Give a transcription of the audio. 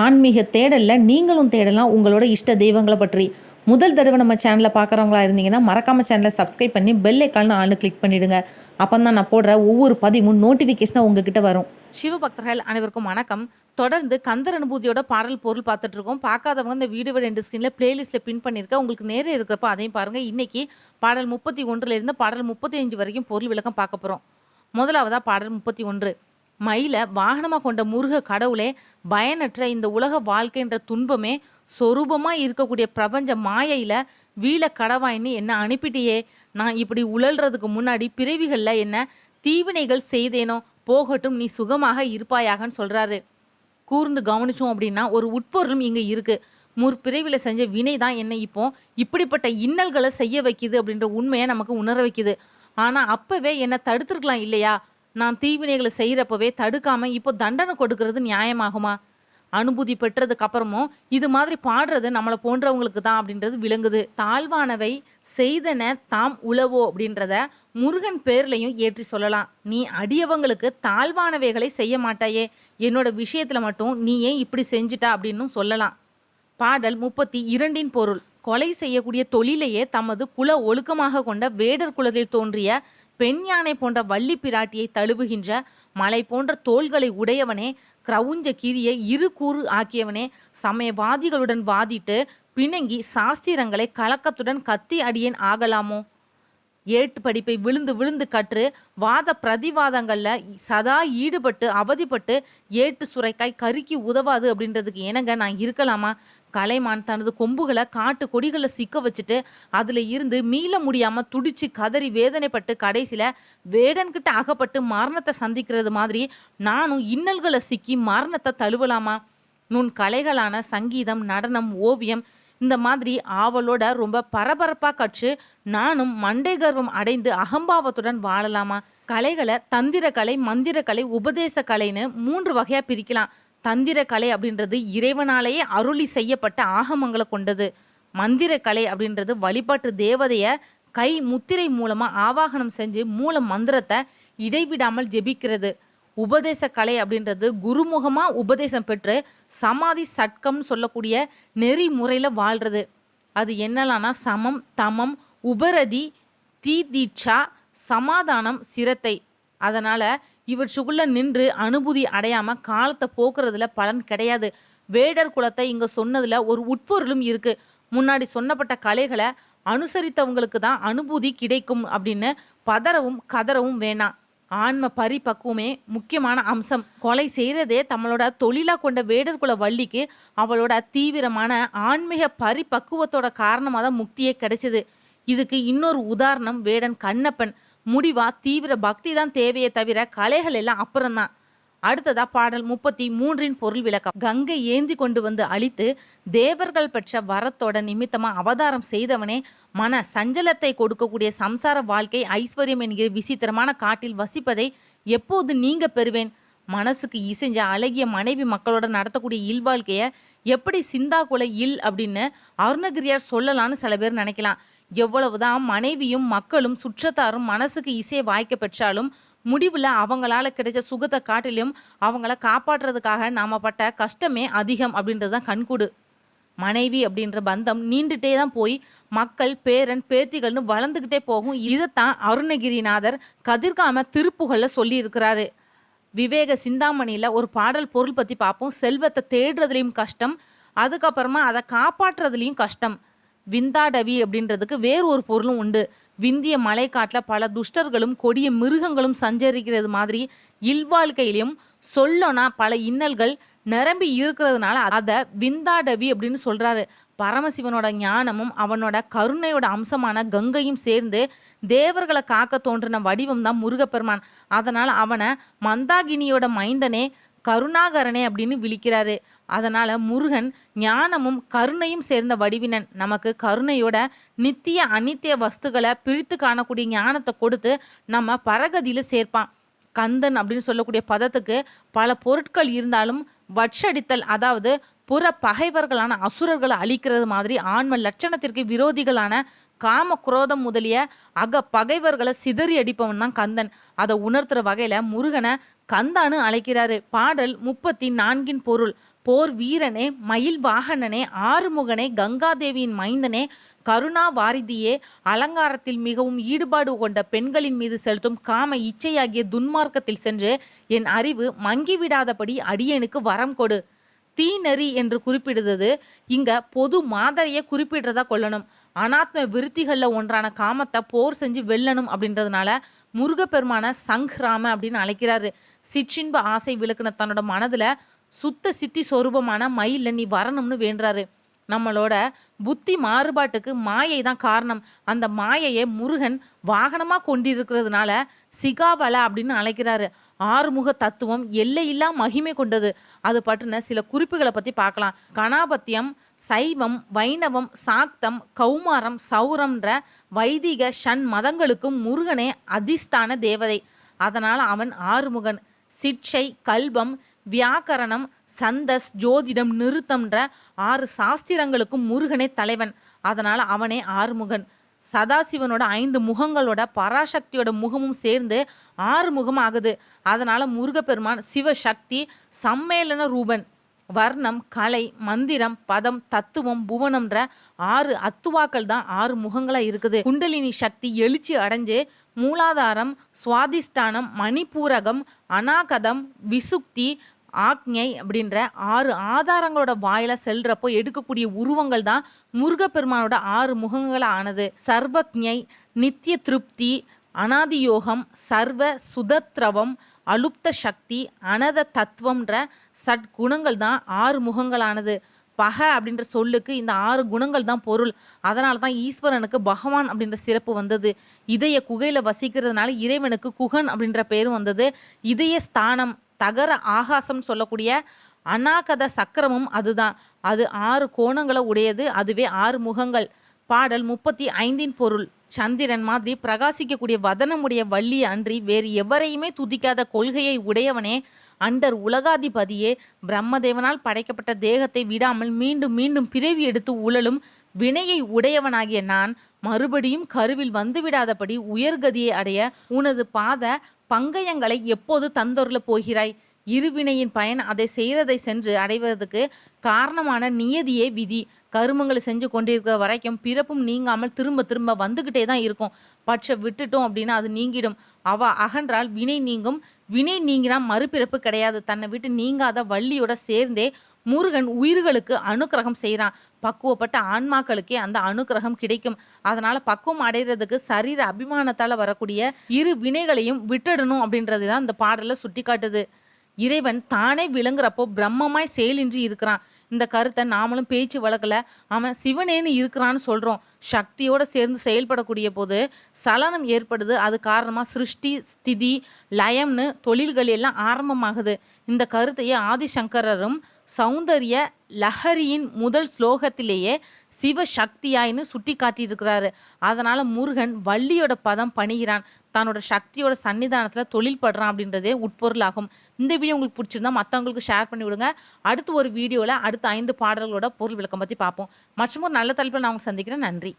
ஆன்மீக தேடலில் நீங்களும் தேடலாம். உங்களோட இஷ்ட தெய்வங்களை பற்றி. முதல் தடவை நம்ம சேனலை பார்க்குறவங்களா இருந்தீங்கன்னா மறக்காம சேனலை சப்ஸ்கிரைப் பண்ணி பெல் ஐக்கால்னு ஆளு கிளிக் பண்ணிடுங்க. அப்போ தான் நான் போடுற ஒவ்வொரு பதிவும் நோட்டிஃபிகேஷனாக உங்ககிட்ட வரும். சிவபக்தர்கள் அனைவருக்கும் வணக்கம். தொடர்ந்து கந்தர் அனுபூதியோட பாடல் பொருள் பார்த்துட்டு இருக்கோம். பார்க்காதவங்க இந்த வீடியோ ரெண்டு ஸ்க்ரீனில் பிளேலிஸ்ட்டில் பின் பண்ணியிருக்கேன் உங்களுக்கு நேரே இருக்கிறப்ப அதையும் பாருங்கள் இன்றைக்கி பாடல் முப்பத்தி ஒன்றுலேருந்து பாடல் முப்பத்தி அஞ்சு வரைக்கும் பொருள் விளக்கம் பார்க்க போகிறோம் முதலாவதாக பாடல் முப்பத்தி ஒன்று. மயில வாகனமாக கொண்ட முருக கடவுளே பயனற்ற இந்த உலக வாழ்க்கைன்ற துன்பமே சொரூபமாக இருக்கக்கூடிய பிரபஞ்ச மாயையில் வீழ கடவாயின்னு என்ன அனுப்பிட்டியே. நான் இப்படி உழல்றதுக்கு முன்னாடி பிறவிகளில் என்ன தீவினைகள் செய்தேனோ போகட்டும் நீ சுகமாக இருப்பாயாகன்னு சொல்கிறாரு கூர்ந்து கவனிச்சோம் அப்படின்னா ஒரு உட்பொருளும் இங்கே இருக்குது முற்பிறவியில் செஞ்ச வினை தான் என்னை இப்போ இப்படிப்பட்ட இன்னல்களை செய்ய வைக்குது அப்படின்ற உண்மையை நமக்கு உணர வைக்குது. ஆனால் அப்போவே என்னை தடுத்துருக்கலாம் இல்லையா? நான் தீவினைகளை செய்கிறப்பவே தடுக்காமல் இப்போ தண்டனை கொடுக்கறது நியாயமாகுமா? அனுபூதி பெற்றதுக்கு அப்புறமும் இது மாதிரி பாடுறது நம்மளை போன்றவங்களுக்கு தான் அப்படின்றது விளங்குது. தாழ்வானவை செய்தன தாம் உளவோ அப்படின்றத முருகன் பேர்லையும் ஏற்றி சொல்லலாம். நீ அடியவங்களுக்கு தாழ்வானவைகளை செய்ய மாட்டாயே. என்னோட விஷயத்துல மட்டும் நீ ஏன் இப்படி செஞ்சுட்டா அப்படின்னும் சொல்லலாம். பாடல் முப்பத்தி இரண்டின் பொருள். கொலை செய்யக்கூடிய தொழிலையே தமது குல ஒழுக்கமாக கொண்ட வேடர் குலத்தில் தோன்றிய பெண் யானை போன்ற வள்ளி பிராட்டியை தழுவுகின்ற மலை போன்ற தோள்களை உடையவனே கிரவுஞ்ச கிரியை இரு கூறு ஆக்கியவனே சமயவாதிகளுடன் வாதிட்டு பிணங்கி சாஸ்திரங்களை கலக்கத்துடன் கத்தி அடியேன் ஆகலாமோ? ஏட்டு படிப்பை விழுந்து விழுந்து கற்று வாத பிரதிவாதங்களில் சதா ஈடுபட்டு அவதிப்பட்டு ஏட்டு சுரைக்காய் கருக்கி உதவாது அப்படின்றதுக்கு எனங்க நான் இருக்கலாமா? கலைமான் தனது கொம்புகளை காட்டு கொடிகளை சிக்க வச்சுட்டு அதில் இருந்து மீள முடியாமல் துடிச்சு கதறி வேதனைப்பட்டு கடைசியில் வேடன்கிட்ட அகப்பட்டு மரணத்தை சந்திக்கிறது மாதிரி நானும் இன்னல்களை சிக்கி மரணத்தை தழுவலாமா? நுண் கலைகளான சங்கீதம் நடனம் ஓவியம் இந்த மாதிரி ஆவலோட ரொம்ப பரபரப்பாக கற்று நானும் மண்டை கர்வம் அடைந்து அகம்பாவத்துடன் வாழலாமா? கலைகளை தந்திரக்கலை மந்திரக்கலை உபதேச கலைன்னு மூன்று வகையாக பிரிக்கலாம். தந்திர கலை அப்படின்றது இறைவனாலேயே அருளி செய்யப்பட்ட ஆகமங்களை கொண்டது. மந்திரக்கலை அப்படின்றது வழிபாட்டு தேவதையை கை முத்திரை மூலமாக ஆவாகனம் செஞ்சு மூல மந்திரத்தை இடைவிடாமல் ஜெபிக்கிறது. உபதேச கலை அப்படின்றது குருமுகமாக உபதேசம் பெற்று சமாதி சட்கம்னு சொல்லக்கூடிய நெறிமுறையில் வாழ்கிறது அது என்னலான்னா சமம் தமம் உபரதி தீ தீட்சா சமாதானம் சிரத்தை. அதனால் இவற்றுக்குள்ள நின்று அனுபூதி அடையாமல் காலத்தை போக்குறதுல பலன் கிடையாது. வேடர் குலத்தை இங்கே சொன்னதில் ஒரு உட்பொருளும் இருக்குது முன்னாடி சொன்னப்பட்ட கலைகளை அனுசரித்தவங்களுக்கு தான் அனுபூதி கிடைக்கும் அப்படின்னு பதறவும் கதறவும் வேணாம். ஆன்ம பரிபக்குவமே முக்கியமான அம்சம். கொலை செய்கிறதே தம்மளோட தொழிலாக கொண்ட வேடர் குல வள்ளிக்கு அவளோட தீவிரமான ஆன்மீக பரிபக்குவத்தோட காரணமாக தான் முக்தியே கிடைச்சிது. இதுக்கு இன்னொரு உதாரணம் வேடன் கண்ணப்பன். முடிவா தீவிர பக்தி தான் தேவையே தவிர கலைகள் எல்லாம் அப்புறம்தான். அடுத்ததா பாடல் முப்பத்தி மூன்றின் பொருள் விளக்கம். கங்கை ஏந்தி கொண்டு வந்து அழித்து தேவர்கள் பெற்ற வரத்தோட நிமித்தமா அவதாரம் செய்தவனே மன சஞ்சலத்தை கொடுக்கக்கூடிய சம்சார வாழ்க்கை ஐஸ்வர்யம் என்கிற விசித்திரமான காட்டில் வசிப்பதை எப்போது நீங்க பெறுவேன்? மனசுக்கு இசைஞ்ச அழகிய மனைவி மக்களோட நடத்தக்கூடிய இல்வாழ்க்கைய எப்படி சிந்தா கொலை இல் அப்படின்னு அருணகிரியார் சொல்லலாம்னு சில பேர் நினைக்கலாம். எவ்வளவுதான் மனைவியும் மக்களும் சுற்றத்தாரும் மனசுக்கு இசையை வாய்க்க பெற்றாலும் முடிவில் அவங்களால கிடைச்ச சுகத்தை காட்டிலும் அவங்கள காப்பாற்றுறதுக்காக நாம் பட்ட கஷ்டமே அதிகம் அப்படின்றது தான் கண்கூடு. மனைவி அப்படின்ற பந்தம் நீண்டுட்டே தான் போய் மக்கள் பேரன் பேத்திகள்னு வளர்ந்துக்கிட்டே போகும். இதைத்தான் அருணகிரிநாதர் கதிர்காம திருப்புகளில் சொல்லியிருக்கிறாரு. விவேக சிந்தாமணியில் ஒரு பாடல் பொருள் பற்றி பார்ப்போம். செல்வத்தை தேடுறதுலேயும் கஷ்டம் அதுக்கப்புறமா அதை காப்பாற்றுறதுலேயும் கஷ்டம். விந்தாடவி அப்படின்றதுக்கு வேறு ஒரு பொருளும் உண்டு. விந்திய மலைக்காட்டில் பல துஷ்டர்களும் கொடிய மிருகங்களும் சஞ்சரிக்கிறது மாதிரி இல்வாழ்க்கையிலையும் சொல்லோனா பல இன்னல்கள் நிரம்பி இருக்கிறதுனால அதை விந்தாடவி அப்படின்னு சொல்கிறாரு பரமசிவனோட ஞானமும் அவனோட கருணையோட அம்சமான கங்கையும் சேர்ந்து தேவர்களை காக்க தோன்றின வடிவம் தான் முருகப்பெருமான். அதனால் அவனை மந்தாகினியோட மைந்தனே கருணாகரனே அப்படின்னு விழிக்கிறாரு. அதனால் முருகன் ஞானமும் கருணையும் சேர்ந்த வடிவினன். நமக்கு கருணையோட நித்திய அநித்திய வஸ்துகளை பிரித்து காணக்கூடிய ஞானத்தை கொடுத்து நம்ம பரகதியில் சேர்ப்பான். கந்தன் அப்படின்னு சொல்லக்கூடிய பதத்துக்கு பல பொருட்கள் இருந்தாலும் வட்சடித்தல் அதாவது புற பகைவர்களான அசுரர்களை அழிக்கிறது மாதிரி ஆன்ம லட்சணத்திற்கு விரோதிகளான காம குரோதம் முதலிய அக பகைவர்களை சிதறி அடிப்பவன் தான் கந்தன். அதை உணர்த்துற வகையில முருகனை கந்தானு அழைக்கிறாரு. பாடல் முப்பத்தி நான்கின் பொருள். போர் வீரனே மயில் வாகனனே ஆறுமுகனே கங்காதேவியின் மைந்தனே கருணா வாரிதியே அலங்காரத்தில் மிகவும் ஈடுபாடு கொண்ட பெண்களின் மீது செலுத்தும் காம இச்சையாகிய துன்மார்க்கத்தில் சென்று என் அறிவு மங்கிவிடாதபடி அடியனுக்கு வரம் கொடு. தீநெறி என்று குறிப்பிடுறது இங்க பொது மாதிரியை குறிப்பிடுறதா கொள்ளணும். அனாத்ம விருத்திகளில் ஒன்றான காமத்தை போர் செஞ்சு வெல்லணும் அப்படின்றதுனால முருகப்பெருமான சங்க்ராம அப்படின்னு அழைக்கிறாரு. சிற்றின்ப ஆசை விளக்குன தன்னோட மனதில் சுத்த சித்தி சொரூபமான மயிலில் நீ வரணும்னு வேண்டுறாரு. நம்மளோட புத்தி மாறுபாட்டுக்கு மாயை தான் காரணம். அந்த மாயையை முருகன் வாகனமாக கொண்டிருக்கிறதுனால சிகாவல அப்படின்னு அழைக்கிறாரு. ஆறுமுக தத்துவம் எல்லையில்லா மகிமை கொண்டது. அது பற்றின சில குறிப்புகளை பற்றி பார்க்கலாம். கணாபத்தியம் சைவம் வைணவம் சாக்தம் கௌமாரம் சௌரம்ன்ற வைதிக ஷண் மதங்களுக்கும் முருகனே அதிஸ்தான தேவதை. அதனால் அவன் ஆறுமுகன். சிட்சை கல்பம் வியாக்கரணம் சந்தஸ் ஜோதிடம் நிறுத்தம்ன்ற ஆறு சாஸ்திரங்களுக்கும் முருகனே தலைவன். அதனால் அவனே ஆறுமுகன். சதாசிவனோட ஐந்து முகங்களோட பராசக்தியோட முகமும் சேர்ந்து ஆறு முகம் ஆகுது. அதனால் முருகப்பெருமான் சிவசக்தி சம்மேளன ரூபன். வர்ணம் கலை மந்திரம் பதம் தத்துவம் புவனம்ன்ற ஆறு அத்துவாக்கள் தான் ஆறு முகங்களாக இருக்குது. குண்டலினி சக்தி எழுச்சி அடைஞ்சு மூலாதாரம் சுவாதிஷ்டானம் மணிப்பூரகம் அநாகதம் விசுக்தி ஆக்ஞை அப்படின்ற ஆறு ஆதாரங்களோட வாயில செல்றப்போ எடுக்கக்கூடிய உருவங்கள் தான் முருகப்பெருமானோட ஆறு முகங்களாக ஆனது. சர்வக்ஞை நித்திய திருப்தி அனாதியோகம் சர்வ சுதத்ரவம் அலுப்த சக்தி அனத தத்துவம்ன்ற சட்குணங்கள் தான் ஆறு முகங்களானது. பகை அப்படின்ற சொல்லுக்கு இந்த ஆறு குணங்கள் தான் பொருள். அதனால தான் ஈஸ்வரனுக்கு பகவான் அப்படின்ற சிறப்பு வந்தது. இதய குகையில் வசிக்கிறதுனால இறைவனுக்கு குகன் அப்படின்ற பேரும் வந்தது. இதய ஸ்தானம் தகர ஆகாசம் சொல்லக்கூடிய அநாகத சக்கரமும் அதுதான். அது ஆறு கோணங்களை உடையது. அதுவே ஆறு முகங்கள். பாடல் முப்பத்தி ஐந்தின் பொருள். சந்திரன் மாதிரி பிரகாசிக்கக்கூடிய வதனமுடைய வள்ளி அன்றி வேறு எவரையுமே துதிக்காத கொள்கையை உடையவனே. அண்டர் உலகாதிபதியே பிரம்மதேவனால் படைக்கப்பட்ட தேகத்தை விடாமல் மீண்டும் மீண்டும் பிறவி எடுத்து உழலும் வினையை உடையவனாகிய நான் மறுபடியும் கருவில் வந்துவிடாதபடி உயர்கதியை அடைய உனது பாத பங்கயங்களை எப்போது தந்தொருள போகிறாய்? இருவினையின் பயன் அதை செய்கிறதை சென்று அடைவதற்கு காரணமான நியதியே விதி. கருமங்களை செஞ்சு கொண்டிருக்கிற வரைக்கும் பிறப்பும் நீங்காமல் திரும்ப திரும்ப வந்துக்கிட்டே தான் இருக்கும். பட்ச விட்டுட்டோம் அப்படின்னா அது நீங்கிடும். அவ அகன்றால் வினை நீங்கும். வினை நீங்கினா மறுபிறப்பு கிடையாது. தன்னை விட்டு நீங்காத வள்ளியோட சேர்ந்தே முருகன் உயிர்களுக்கு அனுக்கிரகம் செய்கிறான் பக்குவப்பட்ட ஆன்மாக்களுக்கே அந்த அனுக்கிரகம் கிடைக்கும். அதனால் பக்குவம் அடைகிறதுக்கு சரீர அபிமானத்தால் வரக்கூடிய இரு வினைகளையும் விட்டுடணும் அப்படின்றது தான் இந்த பாடலை சுட்டி காட்டுது இறைவன் தானே விளங்குறப்போ பிரம்மமாய் செயலின்றி இருக்கிறான். இந்த கருத்தை நாமளும் பேச்சு வழக்கில் அவன் சிவனேன்னு இருக்கிறான்னு சொல்கிறோம் சக்தியோடு சேர்ந்து செயல்படக்கூடிய போது சலனம் ஏற்படுது. அது காரணமாக சிருஷ்டி ஸ்திதி லயம்னு தொழில்கள் எல்லாம் ஆரம்பமாகுது. இந்த கருத்தையே ஆதிசங்கரரும் சௌந்தரிய லஹரியின் முதல் ஸ்லோகத்திலேயே சிவசக்தியாயின்னு சுட்டி காட்டியிருக்கிறாரு. அதனால முருகன் வள்ளியோட பதம் பணிகிறான். தன்னோட சக்தியோட சன்னிதானத்தில் தொழில் படுறான் அப்படின்றதே உட்பொருளாகும். இந்த வீடியோ உங்களுக்கு பிடிச்சிருந்தா மற்றவங்களுக்கு ஷேர் பண்ணி விடுங்க. அடுத்து ஒரு வீடியோவில் அடுத்த ஐந்து பாடல்களோட பொருள் விளக்கம் பற்றி பார்ப்போம். மற்றும் ஒரு நல்ல தலைப்பில் நான் உங்களுக்கு சந்திக்கிறேன். நன்றி.